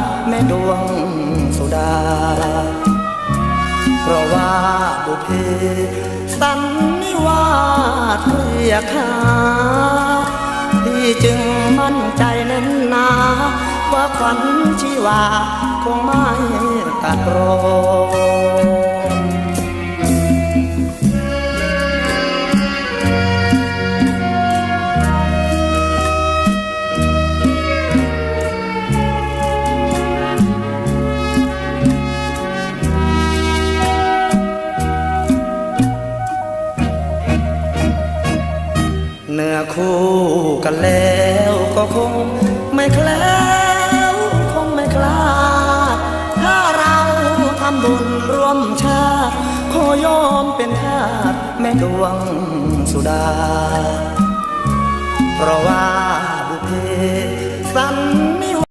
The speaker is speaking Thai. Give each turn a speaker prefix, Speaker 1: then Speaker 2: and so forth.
Speaker 1: ติแม่ดวงสุดา เพราะว่าบุพเพสันนิวาสเรียกหาพี่จึงมั่นใจแน่นหนาว่าขวัญชีวาคงไม่ตัดรอ เนื้อคู่กันแล้วก็คงไม่แคล้วคงไม่คลาดถ้าเราทำบุญร่วมชาติขอยอมเป็นทาสแม่ดวงสุดา เพราะว่าบุพเพสัน